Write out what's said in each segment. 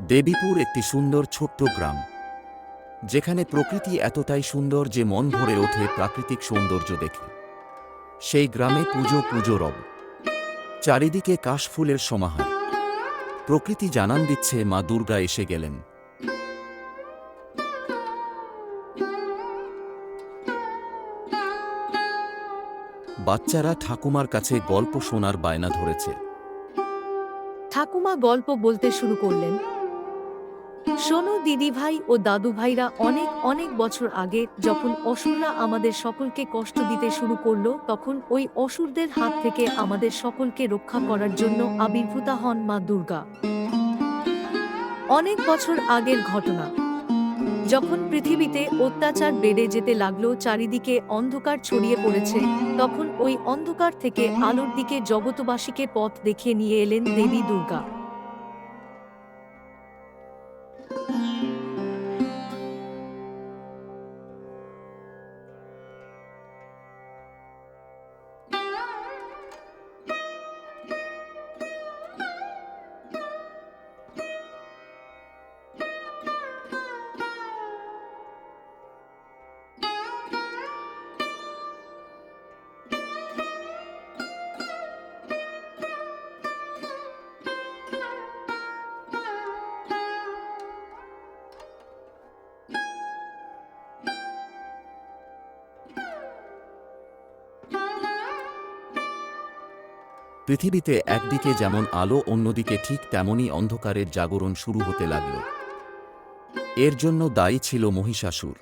দেবীপুর একটি সুন্দর ছোট্ট গ্রাম। যেখানে প্রকৃতি এতটাই সুন্দর যে মন ভরে ওঠে প্রাকৃতিক সৌন্দর্য দেখে। সেই গ্রামে পুজো পুজো রব। চারিদিকে কাশফুলের সমাহার। প্রকৃতি জানান দিচ্ছে মা দুর্গা এসে গেলেন। বাচ্চারা ঠাকুমার কাছে গল্প শোনার বায়না ধরেছে। ঠাকুমা গল্প বলতে শুরু করলেন। শোনো দিদিভাই ও দাদুভাইরা অনেক অনেক বছর আগে যখন অসুররা আমাদের সকলকে কষ্ট দিতে শুরু করল, তখন ওই অসুরদের হাত থেকে আমাদের সকলকে রক্ষা করার জন্য আবির্ভূতা হন মা দুর্গা। অনেক বছর আগের ঘটনা। যখন পৃথিবীতে অত্যাচার বেড়ে যেতে লাগল, চারিদিকে অন্ধকার ছড়িয়ে পড়েছে, তখন ওই অন্ধকার থেকে আলোর দিকে জগতবাসীকে পথ দেখিয়ে নিয়ে এলেন দেবী দুর্গা। পৃথিবীতে একদিকে যেমন আলো, অন্যদিকে ঠিক তেমনই অন্ধকারের জাগরণ শুরু হতে লাগল। এর জন্য দায়ী ছিল মহিষাসুর।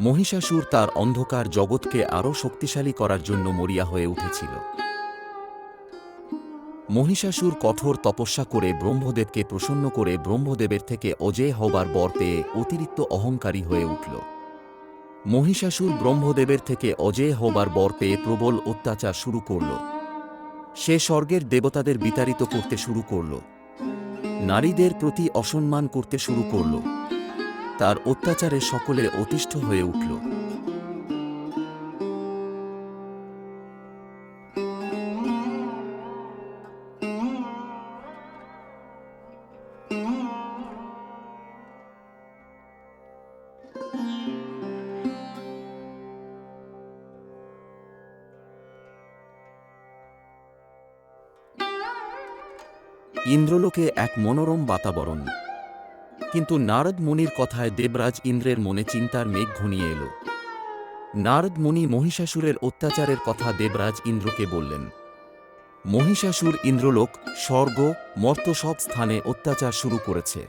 মহিষাসুর তার অন্ধকার জগৎকে আরও শক্তিশালী করার জন্য মরিয়া হয়ে উঠেছিল। মহিষাসুর কঠোর তপস্যা করে ব্রহ্মদেবকে প্রসন্ন করে ব্রহ্মদেবের থেকে অজেয় হবার বর পেয়ে অতিরিক্ত অহংকারী হয়ে উঠল। মহিষাসুর ব্রহ্মদেবের থেকে অজেয় হবার বর পেয়ে প্রবল অত্যাচার শুরু করল। সে স্বর্গের দেবতাদের বিতাড়িত করতে শুরু করল। নারীদের প্রতি অসম্মান করতে শুরু করল। তার অত্যাচারে সকলে অতিষ্ঠ হয়ে উঠল। ইন্দ্রলোকে এক মনোরম বাতাবরণ। কিন্তু নারদ মুনির কথায় দেবরাজ ইন্দ্রের মনে চিন্তার মেঘ ঘনিয়ে এলো। নারদ মুনি মহিষাসুরের অত্যাচারের কথা দেবরাজ ইন্দ্রকে বললেন। মহিষাসুর ইন্দ্রলোক স্বর্গ, মর্ত সব স্থানে অত্যাচার শুরু করেছে।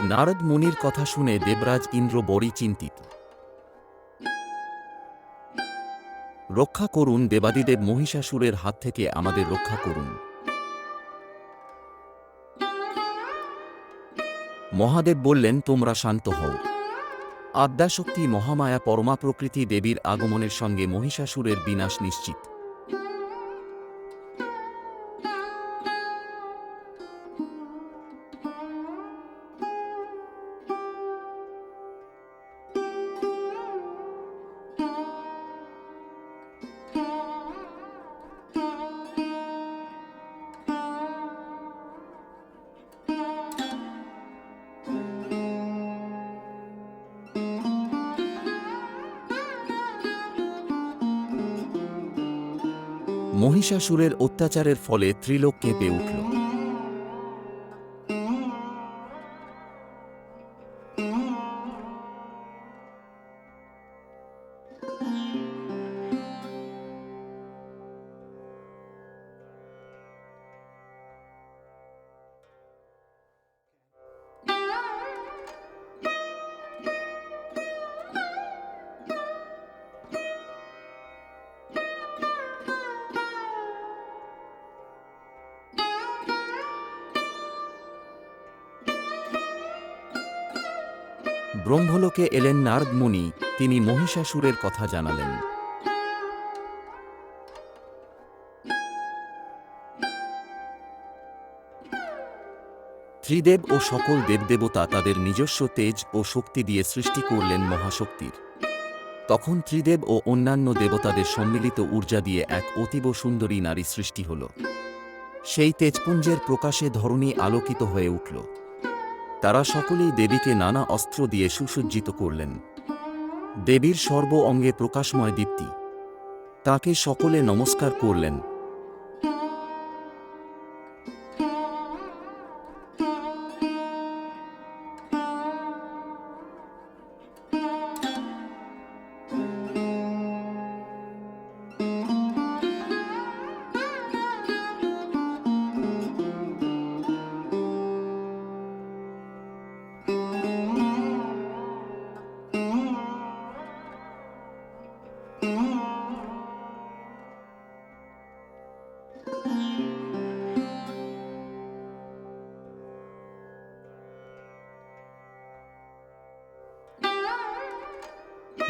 নারদ মুনির কথা শুনে দেবরাজ ইন্দ্র বড়ই চিন্তিত। রক্ষা করুন দেবাদিদেব মহিষাসুরের হাত থেকে আমাদের রক্ষা করুন। মহাদেব বললেন, তোমরা শান্ত হও। আদ্যাশক্তি মহামায়া পরমা প্রকৃতি দেবীর আগমনের সঙ্গে মহিষাসুরের বিনাশ নিশ্চিত। মহিষাসুরের অত্যাচারের ফলে ত্রিলোক কেঁপে উঠল। ব্রহ্মলোকে এলেন নারদ মুনি, তিনি মহিষাসুরের কথা জানালেন। ত্রিদেব ও সকল দেবদেবতা তাদের নিজস্ব তেজ ও শক্তি দিয়ে সৃষ্টি করলেন মহাশক্তির। তখন ত্রিদেব ও অন্যান্য দেবতাদের সম্মিলিত ঊর্জা দিয়ে এক অতীব সুন্দরী নারী সৃষ্টি হল। সেই তেজপুঞ্জের প্রকাশে ধরণী আলোকিত হয়ে উঠল। তারা সকলেই দেবীকে নানা অস্ত্র দিয়ে সুসজ্জিত করলেন। দেবীর সর্ব অঙ্গে প্রকাশময় দীপ্তি। তাকে সকলে নমস্কার করলেন।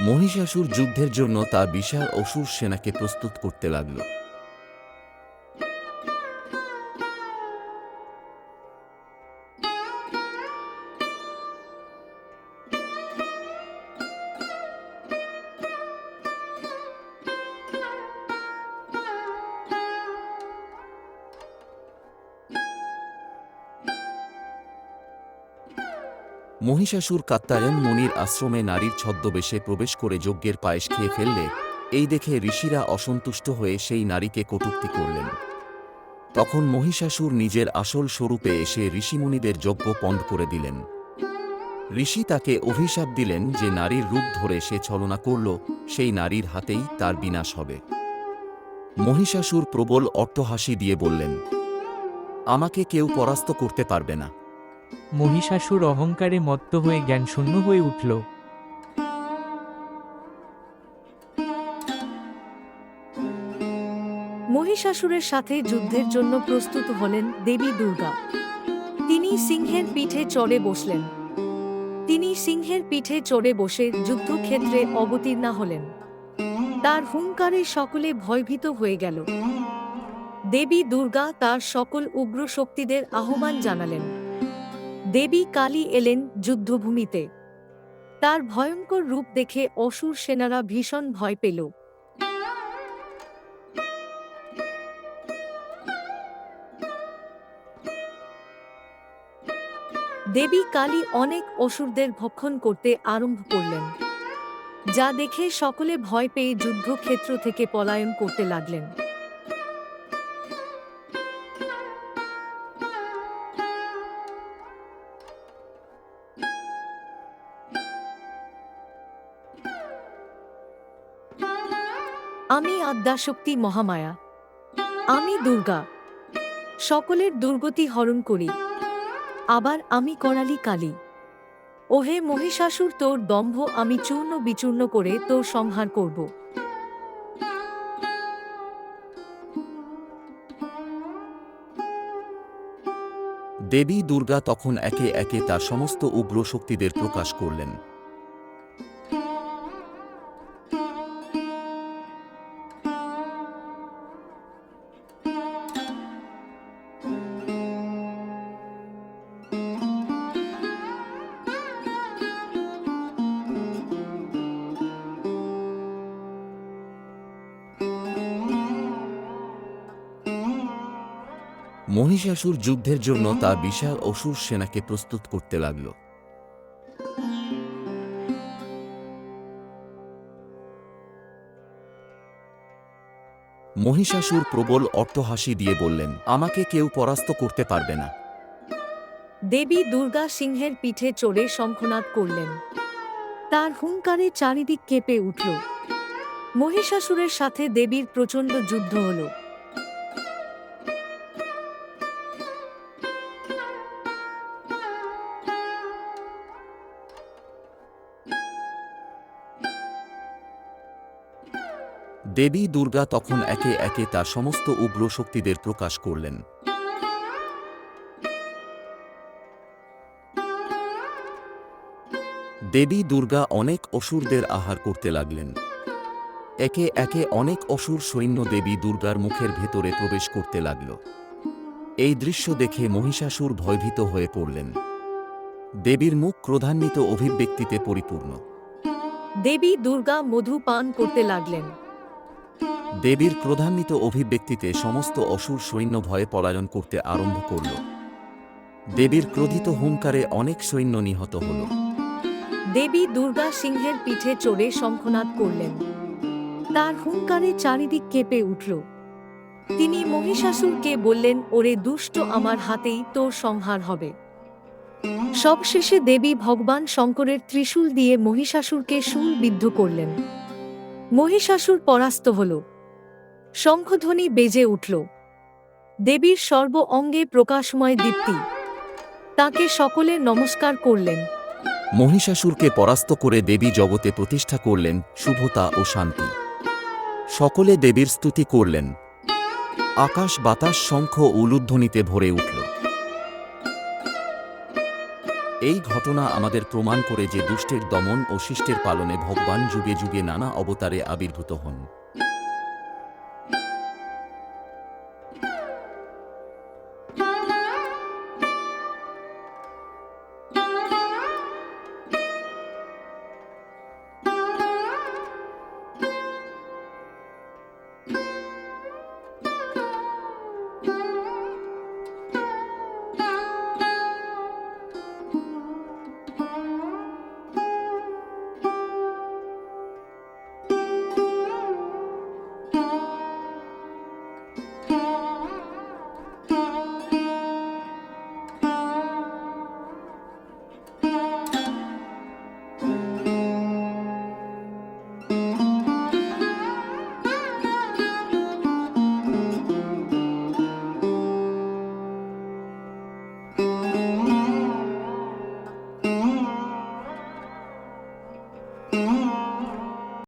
মহিষাসুর যুদ্ধের জন্য তা বিশাল অসুর সেনাকে প্রস্তুত করতে লাগল। মহিষাসুর কাত্তায়ন মনির আশ্রমে নারীর ছদ্মবেশে প্রবেশ করে যজ্ঞের পায়েস খেয়ে ফেললে, এই দেখে ঋষিরা অসন্তুষ্ট হয়ে সেই নারীকে কটূক্তি করলেন। তখন মহিষাসুর নিজের আসল স্বরূপে এসে ঋষিমুনিদের যজ্ঞ পণ্ড করে দিলেন। ঋষি তাকে অভিশাপ দিলেন যে নারীর রূপ ধরে সে ছলনা করল, সেই নারীর হাতেই তার বিনাশ হবে। মহিষাসুর প্রবল অট্টহাসি দিয়ে বললেন, আমাকে কেউ পরাস্ত করতে পারবে না। মহিষাসুর অহংকারে মত্ত হয়ে জ্ঞানশূন্য হয়ে উঠল। মহিষাসুরের সাথে যুদ্ধের জন্য প্রস্তুত হলেন দেবী দুর্গা। তিনি সিংহের পিঠে চড়ে বসলেন। তিনি সিংহের পিঠে চড়ে বসে যুদ্ধক্ষেত্রে অবতীর্ণা হলেন। তার হুঙ্কারে সকলে ভয়ভীত হয়ে গেল। দেবী দুর্গা তার সকল উগ্র শক্তিদের আহ্বান জানালেন। দেবী কালী এলেন যুদ্ধভূমিতে। তার ভয়ঙ্কর রূপ দেখে অসুর সেনারা ভীষণ ভয় পেল। দেবী কালী অনেক অসুরদের ভক্ষণ করতে আরম্ভ করলেন, যা দেখে সকলে ভয় পেয়ে যুদ্ধক্ষেত্র থেকে পলায়ন করতে লাগলেন। আমি আদ্যাশক্তি মহামায়া। আমি দুর্গা। সকলের দুর্গতি হরণ করি। আবার আমি করালি কালী। ওহে মহিষাসুর, তোর দম্ভ আমি চূর্ণ বিচূর্ণ করে তোর সংহার করব। দেবী দুর্গা তখন একে একে তার সমস্ত উগ্র শক্তিদের প্রকাশ করলেন। মহিষাসুর যুদ্ধের জন্য তার বিশাল অসুর সেনাকে প্রস্তুত করতে লাগল। মহিষাসুর প্রবল অট্টহাসি দিয়ে বললেন, আমাকে কেউ পরাস্ত করতে পারবে না। দেবী দুর্গা সিংহের পিঠে চড়ে শঙ্খনাদ করলেন। তার হুঙ্কারে চারিদিক কেঁপে উঠল। মহিষাসুরের সাথে দেবীর প্রচণ্ড যুদ্ধ হল। দেবী দুর্গা তখন একে একে তার সমস্ত উগ্র শক্তিদের প্রকাশ করলেন। দেবী দুর্গা অনেক অসুরদের আহার করতে লাগলেন। একে একে অনেক অসুর সৈন্য দেবী দুর্গার মুখের ভেতরে প্রবেশ করতে লাগল। এই দৃশ্য দেখে মহিষাসুর ভয়ভীত হয়ে পড়লেন। দেবীর মুখ ক্রোধান্বিত অভিব্যক্তিতে পরিপূর্ণ। দেবী দুর্গা মধু পান করতে লাগলেন। দেবীর ক্রোধান্বিত অভিব্যক্তিতে সমস্ত অসুর সৈন্য ভয়ে পলায়ন করতে আরম্ভ করল। দেবীর ক্রোধিত হুঙ্কারে অনেক সৈন্য নিহত হল। দেবী দুর্গা সিংহের পিঠে চড়ে শঙ্খনাদ করলেন। তার হুঙ্কারে চারিদিক কেঁপে উঠল। তিনি মহিষাসুরকে বললেন, ওরে দুষ্ট, আমার হাতেই তোর সংহার হবে। সবশেষে দেবী ভগবান শঙ্করের ত্রিশূল দিয়ে মহিষাসুরকে বিদ্ধ করলেন। মহিষাসুর পরাস্ত হল। শঙ্খধ্বনি বেজে উঠল। দেবীর সর্ব অঙ্গে প্রকাশময় দীপ্তি। তাকে সকলে নমস্কার করলেন। মহিষাসুরকে পরাস্ত করে দেবী জগতে প্রতিষ্ঠা করলেন শুভতা ও শান্তি। সকলে দেবীর স্তুতি করলেন। আকাশ বাতাস শঙ্খ উলুধ্বনিতে ভরে উঠল। এই ঘটনা আমাদের প্রমাণ করে যে দুষ্টের দমন ও শিষ্টের পালনে ভগবান যুগে যুগে নানা অবতারে আবির্ভূত হন।